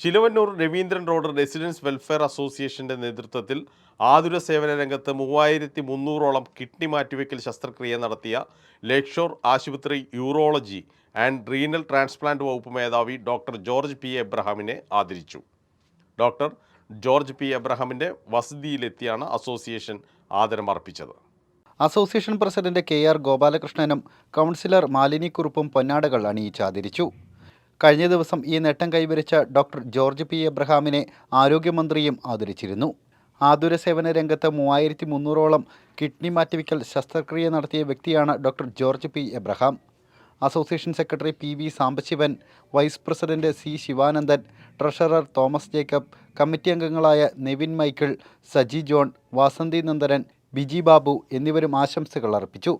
Chilavannoor Raveendran road residents welfare അസോസിയേഷന്റെ നേതൃത്വത്തിൽ ആതുര സേവന രംഗത്ത് മൂവായിരത്തി മുന്നൂറോളം കിഡ്നി മാറ്റിവെക്കൽ ശസ്ത്രക്രിയ നടത്തിയ ലേക്ഷോർ ആശുപത്രി യൂറോളജി ആൻഡ് റീനൽ ട്രാൻസ്പ്ലാന്റ് വകുപ്പ് മേധാവി ഡോക്ടർ ജോർജ് പി എബ്രഹാമിനെ ആദരിച്ചു. ഡോക്ടർ ജോർജ് പി എബ്രഹാമിന്റെ വസതിയിലെത്തിയാണ് അസോസിയേഷൻ ആദരമർപ്പിച്ചത്. അസോസിയേഷൻ പ്രസിഡന്റ് കെ ആർ ഗോപാലകൃഷ്ണനും കൗൺസിലർ മാലിനി കുറുപ്പും പൊന്നാടകൾ അണിയിച്ചാദരിച്ചു കഴിഞ്ഞ ദിവസം ഈ നേട്ടം കൈവരിച്ച ഡോക്ടർ ജോർജ് പി എബ്രഹാമിനെ ആരോഗ്യമന്ത്രിയും ആദരിച്ചിരുന്നു. ആതുര സേവന രംഗത്ത് മൂവായിരത്തി മുന്നൂറോളം കിഡ്നി മാറ്റിവെക്കൽ ശസ്ത്രക്രിയ നടത്തിയ വ്യക്തിയാണ് doctor George P Abraham. Association secretary P V Sambasivan vice president C Sivanandan treasurer Thomas Jacob committee അംഗങ്ങളായ Nevin Michael Saji John Vasanthi Nandanan Biji Babu എന്നിവരും ആശംസകൾ അർപ്പിച്ചു.